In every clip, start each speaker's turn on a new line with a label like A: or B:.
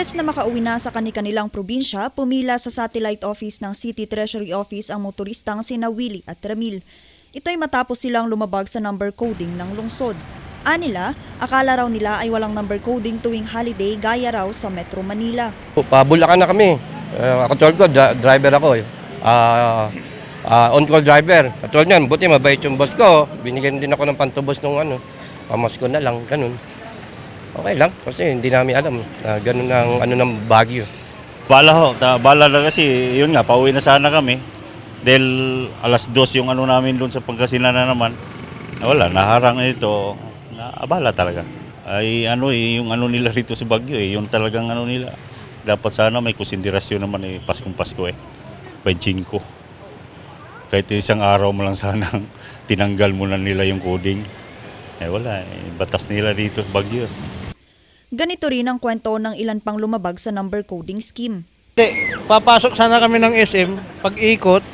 A: Imbes na makauwi na sa kani-kanilang probinsya, pumila sa satellite office ng City Treasury Office ang motoristang sina Willie at Ramil. Ito'y matapos silang lumabag sa number coding ng lungsod. Anila, akala raw nila ay walang number coding tuwing holiday gaya raw sa Metro Manila.
B: Pabulakan na kami. Uh, katulad ko, dri- driver ako eh. Ah, ah, on-call driver. Katulad niyan, buti mabait yung boss ko. Binigyan din ako ng pantubos nung ano. Pamasko na lang, ganun. Okay lang, kasi hindi namin alam na ganun ang ano ng Baguio.
C: Bala ho, ta, bala na kasi, yun nga, pauwi na sana kami. Dahil alas dos yung ano namin doon sa Pangasinan na naman. Na Wala, naharang ito. Na, abala talaga. Ay ano eh, yung ano nila rito sa Baguio eh, yung talagang ano nila. Dapat sana may konsiderasyon naman eh, Paskong Pasko eh. 25. Kahit isang araw mo lang sana tinanggal mo na nila yung coding. Eh wala, eh, batas nila dito sa Baguio.
A: Ganito rin ang kwento ng ilan pang lumabag sa number coding scheme.
D: Hindi, papasok sana kami ng SM, pag ikot,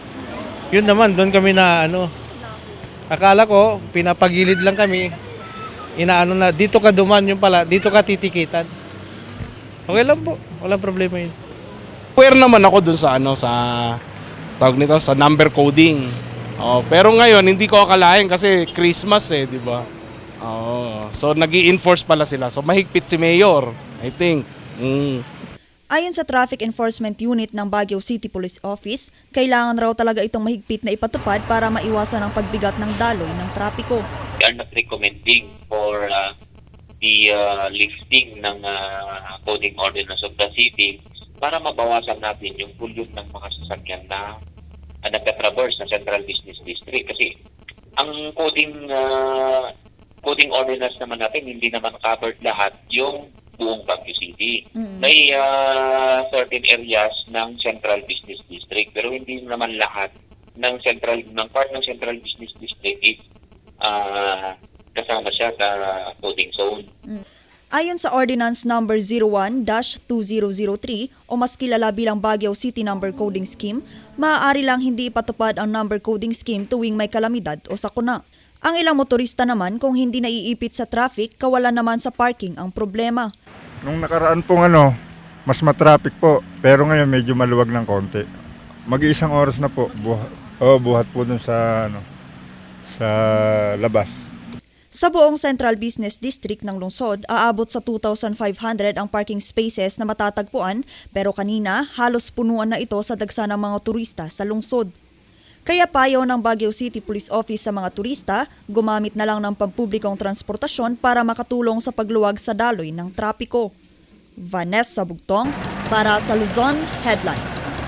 D: yun naman, doon kami na ano, akala ko, pinapagilid lang kami, inaano na, dito ka duman yung pala, dito ka titikitan. Okay lang po, walang problema yun.
E: aware naman ako dun sa ano sa tawag nito sa number coding. Oh, pero ngayon hindi ko akalain kasi Christmas eh, di ba? Oh, so nagi enforce pala sila. So mahigpit si Mayor, I think. Mm.
A: Ayon sa Traffic Enforcement Unit ng Baguio City Police Office, kailangan raw talaga itong mahigpit na ipatupad para maiwasan ang pagbigat ng daloy ng trapiko.
F: we are not recommending for uh, the uh, lifting ng uh, coding ordinance of the city para mabawasan natin yung volume ng mga sasakyan na uh, nagka-traverse ng Central Business District. Kasi ang coding uh, coding ordinance naman natin, hindi naman covered lahat yung buong Baguio City. May uh, certain areas ng Central Business District pero hindi naman lahat ng central ng part ng Central Business District is ah kasama siya sa coding zone.
A: Ayon sa Ordinance Number 01-2003 o mas kilala bilang Baguio City Number Coding Scheme, maaari lang hindi ipatupad ang number coding scheme tuwing may kalamidad o sakuna. Ang ilang motorista naman kung hindi naiipit sa traffic, kawalan naman sa parking ang problema.
G: Nung nakaraan pong ano, mas matraffic po. Pero ngayon medyo maluwag ng konti. Mag-iisang oras na po. Buhat, oh, buhat po dun sa, ano, sa labas.
A: Sa buong Central Business District ng lungsod, aabot sa 2,500 ang parking spaces na matatagpuan pero kanina halos punuan na ito sa dagsa ng mga turista sa lungsod. Kaya payo ng Baguio City Police Office sa mga turista, gumamit na lang ng pampublikong transportasyon para makatulong sa pagluwag sa daloy ng trapiko. Vanessa Bugtong para sa Luzon Headlines.